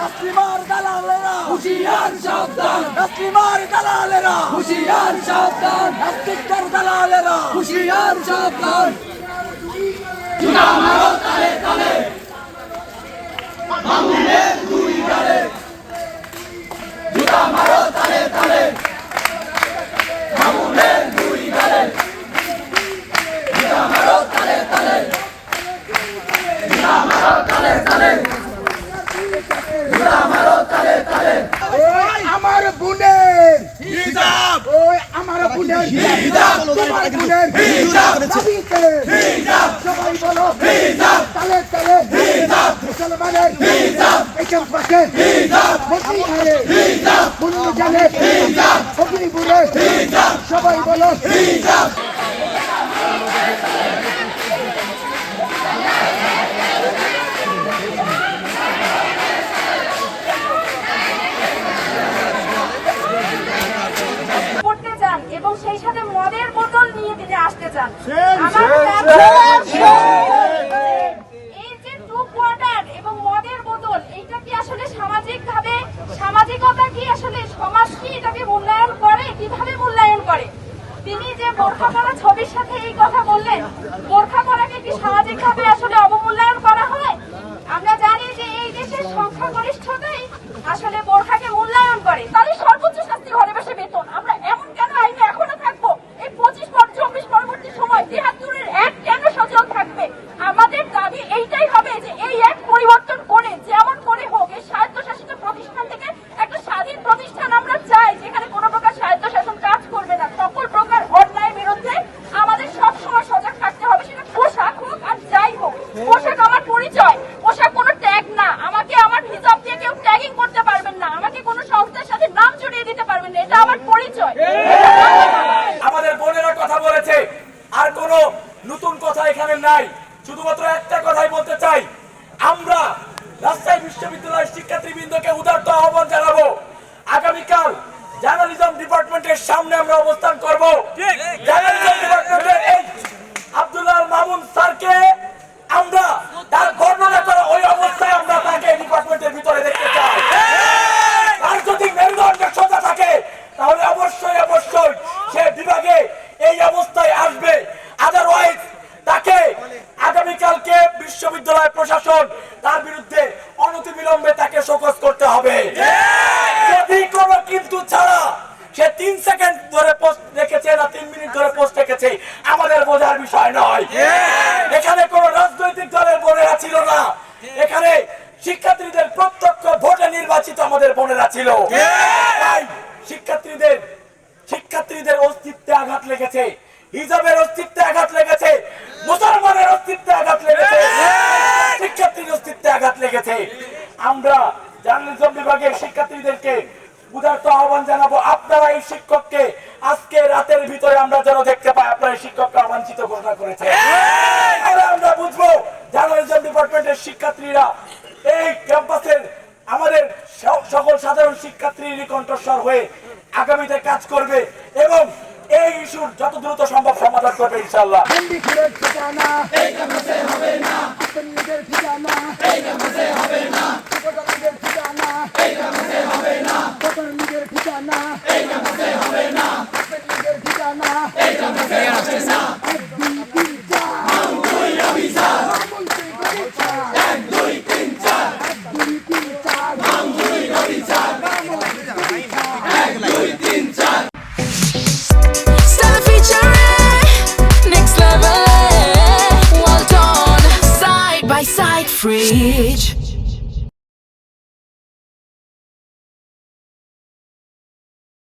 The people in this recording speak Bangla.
তসলিমার দালালেরা। হুশিয়ার সাবধান। তসলিমার দালালেরা। হুশিয়ার সাবধান। নাস্তিকদের দালালেরা। হুশিয়ার সাবধান। জুতা মারো তালে তালে। মামুনের গালে জুতা মারো তালে তালে। মামুনের দুই গালে জুতা মারো তালে তালে। জুতা মারো তালে তালে। আমার বোনের হিজাব! ওই আমার বোনের হিজাব! তোমার বোনের হিজাব! দাবিতে হিজাব! সবাই বলো হিজাব! তালে তালে হিজাব! মুসলমানের হিজাব! একজন পাশে হিজাব! মদিনারে হিজাব! বন্য জানে হিজাব! অগ্নিপুরে হিজাব! সবাই বলো হিজাব! এই যে টু কোয়ার্টার এবং মদের বোতল কি আসলে সামাজিক ভাবে সামাজিকতা কি আসলে সমাজ কি এটাকে মূল্যায়ন করে? কীভাবে মূল্যায়ন করে? তিনি যে বোরখা পরা ছবির সাথে এই কথা বললেন বোরখা পরাকে কি সামাজিক ভাবে আসলে অবমূল্যায়ন করা হয় আমরা জানি যে এই দেশের সংখ্যাগরিষ্ঠতাই আসলে বোরখাকে মূল্যায়ন করে তাহলে সর্বোচ্চ শাস্তি ঘরে বসে বেতন আমরা এমন কেন আইনে এখনও থাকব এই পঁচিশ পর চব্বিশ পরবর্তী সময় তিয়াত্তরের এক কেন সচল থাকবে আমাদের দাবি এইটাই হবে যে এই এক পরিবর্তন করে যেমন করে হোক এই স্বায়ত্তশাসিত প্রতিষ্ঠান থেকে একটা স্বাধীন প্রতিষ্ঠান আমরা চাই যেখানে কোনো প্রকার স্বায়ত্তশাসন কাজ করবে না সকল প্রকার অন্যায়ের বিরুদ্ধে আমাদের সব সময় সজাগ থাকতে হবে সেটা পোশাক হোক আর যাই হোক পোশাক আমার পরিচয় পোশাক কোনো ট্যাগ না আমাকে আমার হিসাব দিয়ে কেউ ট্যাগিং করতে পারবেন না আমাকে কোনো সংস্থার সাথে নাম জড়িয়ে দিতে পারবেন না এটা আমার পরিচয় আমাদের বোনেরা কথা বলেছে আর কোনো নতুন কথা এখানে নাই। শুধুমাত্র একটা কথাই বলতে চাই। আমরা রাজশাহী বিশ্ববিদ্যালয়ের শিক্ষার্থীবৃন্দকে উদার্ত আহ্বান জানাব। আগামীকাল জার্নালিজম ডিপার্টমেন্টের সামনে আমরা অবস্থান করব। জার্নালিজম ডিপার্টমেন্টের এই আব্দুল্লাহ মামুন স্যারকে আমরা তার বর্ণনা করা ওই অবস্থায় আমরা তাকে ডিপার্টমেন্টের ভিতরে দেখতে চাই আর যদি মেরুদণ্ড সোজা থাকে তাহলে অবশ্যই অবশ্যই সে বিভাগে এই অবস্থায় আসবে আদারওয়াইজ তাকে আগামীকালকে বিশ্ববিদ্যালয় প্রশাসন তার বিরুদ্ধে অনতিবিলম্বে তাকে শোকজ করতে হবে। যদি কোনো কিন্তু ছাড়া সে তিন সেকেন্ড ধরে পোস্ট রেখেছে না তিন মিনিট ধরে পোস্ট রেখেছে, আমাদের বোঝার বিষয় নয়। এখানে কোন রাজনৈতিক দলের বোনেরা ছিল না। এখানে শিক্ষার্থীদের প্রত্যক্ষ ভোটে নির্বাচিত আমাদের বোনেরা ছিল। তাই শিক্ষার্থীদের শিক্ষার্থীদের অস্তিত্বে আঘাত লেগেছে। হিজাবের অস্তিত্বে আঘাত লেগেছে মুসলমানের অস্তিত্বে আঘাত লেগেছে শিক্ষার্থীর অস্তিত্বে আঘাত লেগেছে আমরা জার্নালিজম বিভাগের শিক্ষার্থীদেরকে উদার্ত আহ্বান জানাব আপনারা এই শিক্ষককে আজকে রাতের ভিতরে আমরা যেন দেখতে পাই আপনারা এই শিক্ষককে অবাঞ্ছিত ঘোষণা করেছে তাহলে আমরা বুঝব জার্নালিজম ডিপার্টমেন্টের শিক্ষার্থীরা এই ক্যাম্পাসের আমাদের সকল সাধারণ শিক্ষার্থীর কণ্ঠস্বর হয়ে আগামীতে কাজ করবে এবং এই ইস্যুর যত দ্রুত সম্ভব সমাধান করবে ইনশাল্লাহ ঠিকানা ঠিকানা এই কামতে হবে না আতঙ্কীদের ঠিকানা এই কামতে হবে না এক দুই তিন চার মামুই অভিযান মামুই অভিযান এক দুই তিন চার এক দুই তিন চার মামুই অভিযান এক দুই তিন চার Stella featuring next level. Well done, side by side, fridge.